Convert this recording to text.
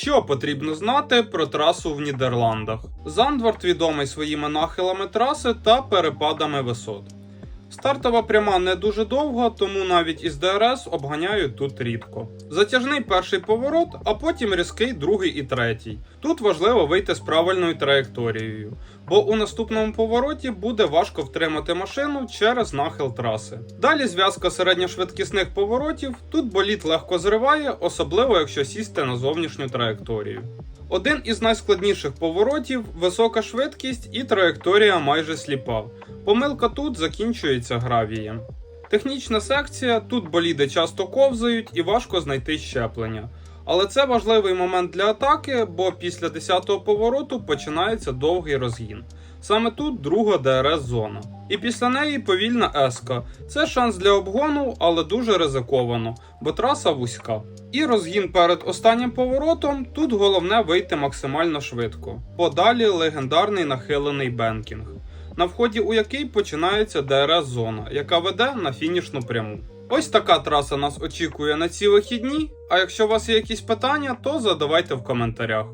Що потрібно знати про трасу в Нідерландах? Зандвард відомий своїми нахилами траси та перепадами висот. Стартова пряма не дуже довга, тому навіть із ДРС обганяють тут рідко. Затяжний перший поворот, а потім різкий другий і третій. Тут важливо вийти з правильною траєкторією, бо у наступному повороті буде важко втримати машину через нахил траси. Далі зв'язка середньошвидкісних поворотів. Тут боліт легко зриває, особливо якщо сісти на зовнішню траєкторію. Один із найскладніших поворотів висока швидкість і траєкторія майже сліпа. Помилка тут закінчується гравієм. Технічна секція, тут боліди часто ковзають і важко знайти щеплення. Але це важливий момент для атаки, бо після 10-го повороту починається довгий розгін. Саме тут друга ДРС зона. І після неї повільна еска. Це шанс для обгону, але дуже ризиковано, бо траса вузька. І розгін перед останнім поворотом. Тут головне вийти максимально швидко. Подалі легендарний нахилений бенкінг, на вході у який починається ДРС зона, яка веде на фінішну пряму. Ось така траса нас очікує на ці вихідні. А якщо у вас є якісь питання, то задавайте в коментарях.